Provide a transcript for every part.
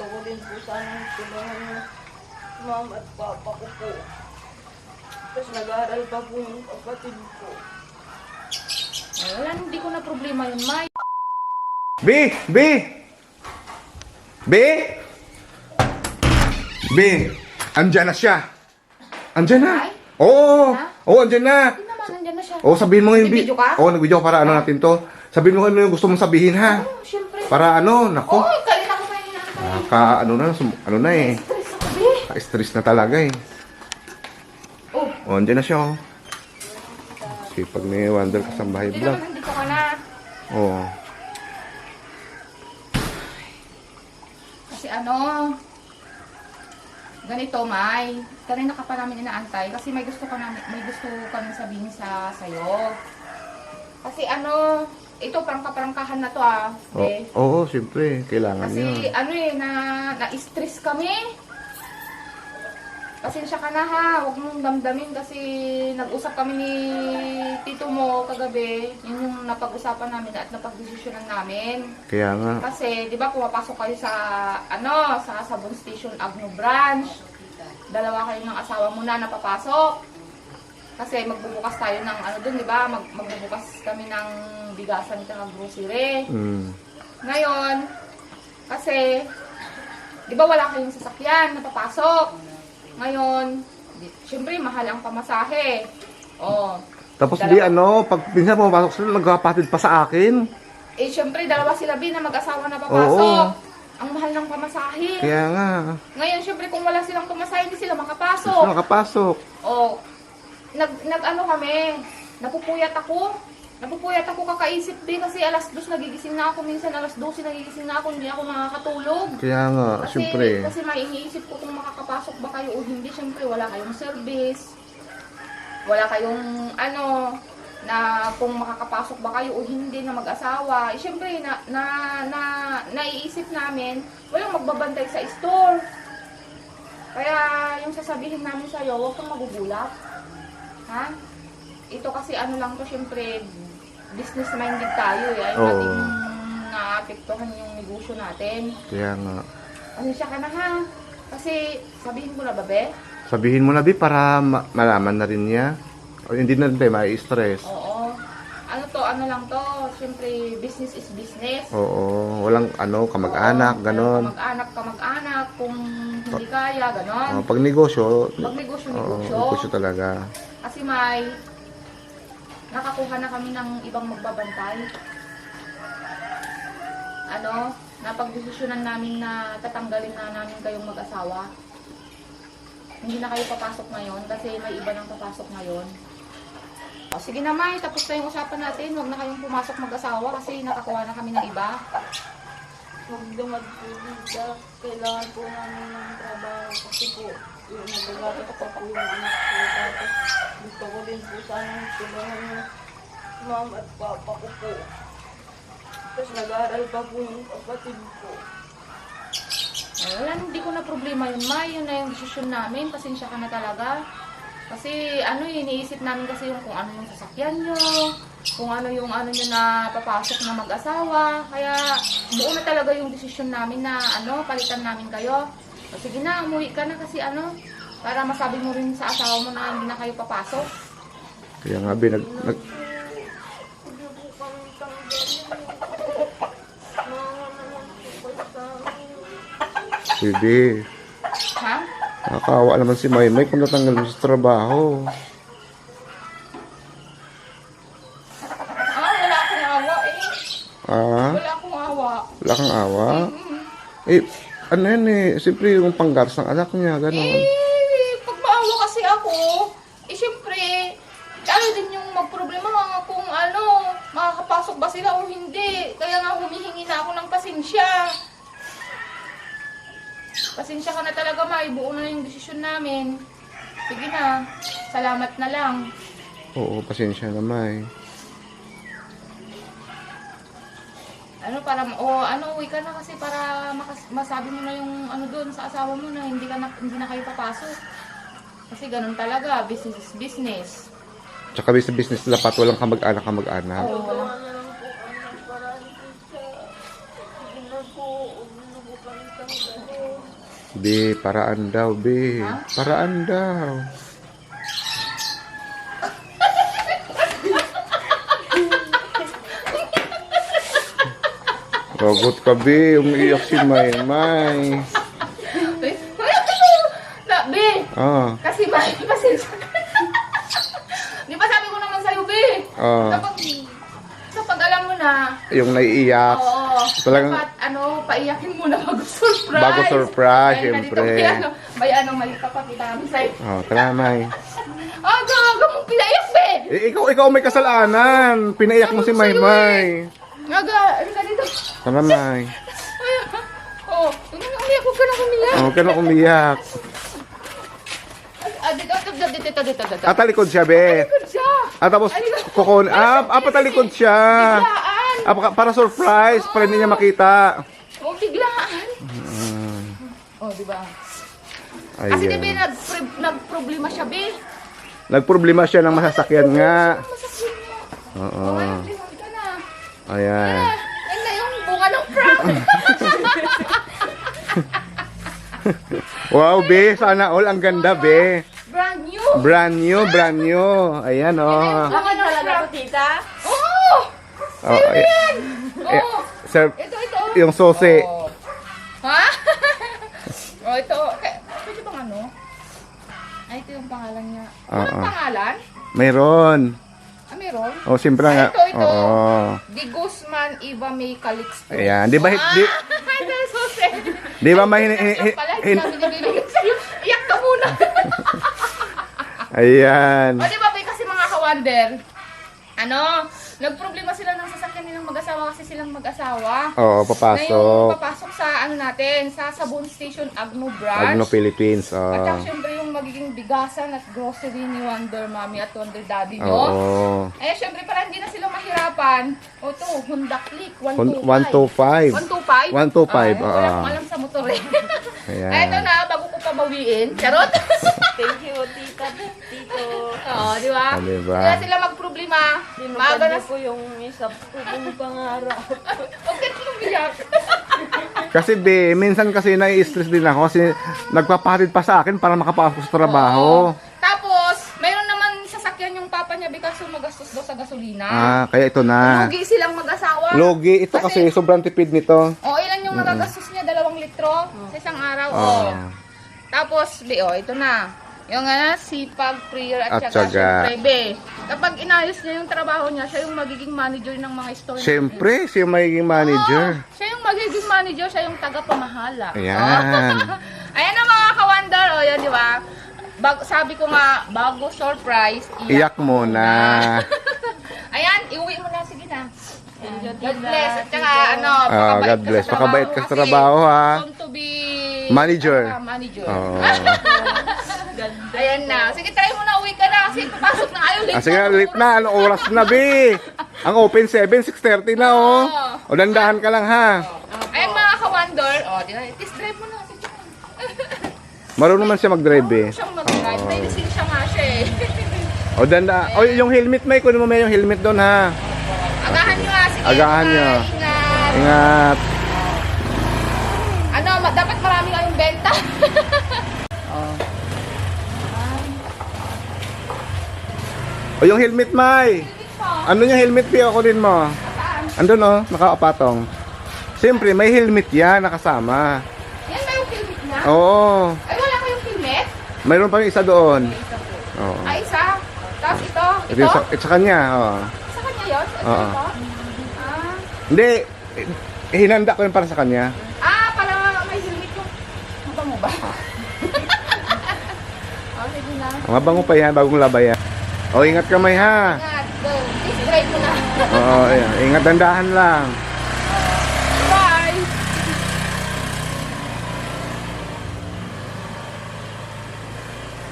Gusto ko din po sanang tulungan yung mama at papa ko po. Tapos nag-aaral pa po yung kapatid ko. Eh, wala, hindi ko na problema yun, May. B! B! B! B! Andyan na siya. Andyan na. Ay? Oo. Ha? Oo, andyan na. Hindi naman, nandyan na siya. Oo, sabihin mo yung... Nag-video ka? Oo, nag-video ka para ano natin to. Sabihin mo ano yung gusto mong sabihin ha. Oo, syempre. Para ano, Oo, nako. kanina Ka, ano na, sum- ano na eh. Stress ako, be. Ka-stress na talaga eh. Oh, Oo, andyan na siya oh. Sipag ni Wonder Kasambahay hindi Vlog. naman nandito ka na. Oo. Kasi ano, ganito, May. Kanina ka pa namin inaantay kasi may gusto ka namin, may gusto kami sabihin sa sayo. Kasi ano, ito prangka-prangkahan na to ah. Oo, be. oo, siyempre. Kailangan Kasi yun. ano eh, na, na-stress kami. Pasensya ka na ha, huwag mong damdamin kasi nag-usap kami ni tito mo kagabi. Yun yung napag-usapan namin at napag-desisyonan namin. Kaya nga. Kasi, di ba, pumapasok kayo sa, ano, sa Sabon Station Agno Branch. Dalawa kayo ng asawa mo na napapasok. Kasi magbubukas tayo ng, ano dun, di ba, mag, magbubukas kami ng bigasan at grocery. Mm. Ngayon, kasi, di ba wala kayong sasakyan na papasok? Ngayon, syempre, mahal ang pamasahe. Oh. Tapos Dalawa- di ano, pag minsan pumapasok sila, nagkapatid pa sa akin. Eh, syempre, dalawa sila bin na mag-asawa na papasok. Oo. Ang mahal ng pamasahe. Kaya nga, Ngayon, syempre, kung wala silang pamasahe, hindi sila makapasok. nakapasok. Oh, nag, nag ano kami, napupuyat ako. Napupuyat ako kakaisip din kasi alas 2 nagigising na ako. Minsan alas 12 nagigising na ako, hindi ako nakakatulog. Kaya nga, Kasi, siyempre. kasi may iniisip ko kung makakapasok ba kayo o hindi. Siyempre, wala kayong service. Wala kayong, ano, na kung makakapasok ba kayo o hindi na mag-asawa. Eh, Siyempre, na, na, na, naiisip namin, walang magbabantay sa store. Kaya, yung sasabihin namin sa'yo, huwag kang magugulat. Ha? Ito kasi ano lang to, siyempre, business-minded tayo eh. Ayaw Oo. natin naapektuhan yung negosyo natin. Kaya nga. Ano siya ka na ha? Kasi sabihin ko na ba, be? Sabihin mo na, Bi, para ma- malaman na rin niya. O hindi na rin tayo mai-stress. Oo. Ano lang to, siyempre business is business. Oo, walang ano, kamag-anak, ganon. Kamag-anak, kamag-anak, kung hindi kaya, ganon. Oh, pag negosyo, Pag negosyo, oo, negosyo. negosyo talaga. Kasi may nakakuha na kami ng ibang magbabantay. Ano, napagdesisyonan namin na tatanggalin na namin kayong mag-asawa. Hindi na kayo papasok ngayon kasi may iba nang papasok ngayon. O, sige na May, tapos na yung usapan natin. Huwag na kayong pumasok mag-asawa kasi nakakuha na kami ng iba. Huwag dumad po dito. Kailangan po namin ng trabaho kasi po yung nagagalit ko po yung anak ko. Tapos gusto ko din po sanang tulungan yung mama at papa ko po. Tapos nag-aaral pa po yung kapatid ko. Eh, wala, hindi ko na problema yun, May. Yun na yung desisyon namin. Pasensya ka na talaga. Kasi ano, iniisip namin kasi yung kung ano yung sasakyan nyo, kung ano yung ano nyo na papasok na mag-asawa. Kaya buo na talaga yung desisyon namin na ano, palitan namin kayo. O, sige na, umuwi ka na kasi ano, para masabi mo rin sa asawa mo na hindi na kayo papasok. Kaya nga, Bi, nag, sige. Nakakawa naman si Maymay kung natanggal mo sa trabaho. Ah, wala akong awa eh. Ah, Wala akong awa. wala kang awa? Mm. Eh, ano yan eh, siyempre yung panggaras ng anak niya, gano'n. Eh, pag maawa kasi ako, eh syempre, tayo din yung magproblema kung ano, makakapasok ba sila o hindi. Kaya nga humihingi na ako ng pasensya. Pasensya ka na talaga, May. Buo na yung desisyon namin. Sige na. Salamat na lang. Oo, pasensya na, May. Ano para o ano uwi ka na kasi para makas, masabi mo na yung ano doon sa asawa mo na hindi ka na, hindi na kayo papasok. Kasi ganun talaga, business is business. Tsaka sa business dapat walang kamag-anak kamag-anak. Oo. Gawa na lang po kami ng paraan po sa... Sige na po, huwag na po kami Be, paraan daw, be. Ha? Paraan daw. Rogot ka, be. Umiiyak si Maymay. Na, be, Ah, kasi ba, pasensya ka. Di ba sabi ko naman sa'yo, be? ah. Kapag, kapag alam mo na, Yung naiiyak. oo, Talagang- dapat, ano, paiyakin mo na bago surprise. Bago surprise, Dahil syempre. May ano, may ano, may papakita kami sa'yo. Oh, tara, May. Ah, gaga mong pinaiyak, be! Eh, ikaw, ikaw may kasalanan. Pinaiyak mo si Maymay. Gaga, ano ka dito? Tara, May. Ay, Oo, oh, umiyak, huwag ka na umiyak. Oh, ka na umiyak. Dito, dito, dito, dito, dito, dito. Ah, talikod siya, be. Good siya. Ah, tapos, kukun. Ah, ah, patalikod siya. Biglaan. Ah, para- para surprise, para hindi niya makita. Oh, biglaan. Oh, di ba? Kasi di ba Ayan. nag nagproblema siya, be? Nagproblema siya ng masasakyan nga. Masakit mo. Oo. Oh, ayun, limang ka na. Ayan. Ah, yan na yung bunga ng prank. Wow, be. Sana all. Ang ganda, be. Brand new. Brand new, brand new. Ayan, oh. Ng Talaga po, tita? Oh ay- eh, Oo! sir, Ito, ito. yung susi. Oh. Ha? oh, ito. Eh, Pwede bang ano? Ay, ito yung pangalan niya. Walang Oo. pangalan? Mayroon. Ah, meron? Oh, siyempre nga. Ay, ito, ito. Oo. Di Guzman Iba May Calixto. Ayan. Di ba, di, Ah, ito yung susi. di ba may, Ito hin- pala, hin- namin ibibigay sa'yo. Iyak ka muna. ayan. o, di ba, Bay, kasi mga kawander, ano, nagproblema sila ng sasakyan nilang mag-asawa kasi silang mag-asawa. Oo, Na yung papasok. papasok sa ano natin, sa Sabon Station Agno Branch. Agno Philippines. At saka Oh. syempre yung magiging bigasan at grocery ni Wonder Mommy at Wonder Daddy nyo. Oo. Eh, syempre para hindi na sila mahirapan. O to, Honda Click, 125. 125. 125? 125, Ah, wala oo. akong alam sa motor eh. Ayan. Ay, ito na, bago ko pa bawiin. Charot! Thank you, tita, tito. Oo, di ba? Ah, diba? Hindi na sila magproblema. Maaga na... niyo po yung isa po pong pangarap. Huwag ka tumiyak. Kasi be, minsan kasi nai-stress din ako kasi nagpapatid pa sa akin para makapasok sa trabaho. Tapos, mayroon naman sasakyan yung papa niya because magastos daw sa gasolina. Ah, kaya ito na. Lugi silang mag-asawa. Logi, ito kasi sobrang tipid nito. O, ilan yung nagagastos niya? Dalawang litro sa isang araw. Oo. O. Tapos, be, o, ito na. Yung nga, sipag, prayer, at, At saka, syaga. syempre, be. Kapag inayos niya yung trabaho niya, siya yung magiging manager ng mga store. Siyempre, siya yung magiging manager. Oo, siya yung magiging manager, siya yung taga-pamahala. Ayan. Ayan ang mga kawander, o yan, di ba? Bag, sabi ko nga, bago surprise, Iyak mo na. Ayan, iuwi mo na, sige na. God bless. At saka, ano, pakabait God ka bless. sa Pakabait ka sa kasi trabaho, ha? Manager. ano ka, manager. Ganda. Ayan na. Sige, try mo na. Uwi ka na. Kasi papasok na kayo. Late Ah, sige, late na. Anong oras na, be? Ang open 7, 6.30 na, oh. O, dandahan ka lang, ha? Ayan mga ka-wonder. O, di na. Test drive mo na. Marunong man siya mag-drive, eh. Siyang mag-drive. May lisensya nga siya eh. O, danda. O, yung helmet, may kunin mo may yung helmet doon, ha? Agahan nyo ha. Sige. Agahan nyo. Ingat. Ingat. Ano, ma- dapat benta. O, yung helmet, may. Ano yung helmet, be? Ako din mo. Andun, oh. Nakakapatong. Siyempre, may helmet yan nakasama. Yan ba yung helmet niya? Oo. Ay, wala kayong helmet? Mayroon pa yung isa doon. Oo. Ay, isa. Tapos ito. Ito Ito? yung sa, ito sa kanya, oo. Sa kanya yun? Ito, Oo. ito? Ah. Hindi, hinanda ko yun para sa kanya. Ah, pala may helmet yung... Mabango ba? oh, sige na. Mabango pa yan, bagong labay yan. O, ingat kamay ha. Ingat. Go. Please drive mo na. Oo, ayan. ingat dandahan lang. Bye!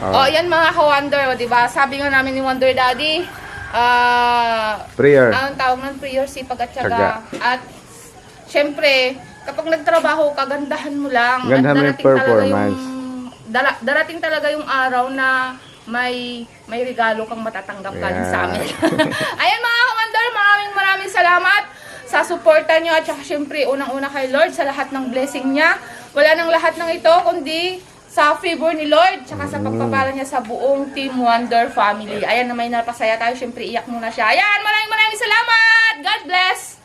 Oo. Oh, yan mga ka-wonder, o, diba? Sabi nga namin ni Wonder Daddy, ah... Prayer. ang tawag ng prayer, sipag at Tiyaga. At, syempre, kapag nagtrabaho ka, gandahan mo lang. Gandahan mo At yung darating talaga performance. Yung, dara- darating talaga yung araw na may may regalo kang matatanggap galing Yeah. sa amin. Ayan mga ka-wonder, maraming maraming salamat sa suporta nyo at saka syempre unang-una kay Lord sa lahat ng blessing niya. wala nang lahat ng ito, kundi sa favor ni Lord, tsaka sa pagpapala niya sa buong Team Wonder family. Ayan na may napasaya tayo, syempre iyak muna siya. Ayan, maraming maraming salamat! God bless!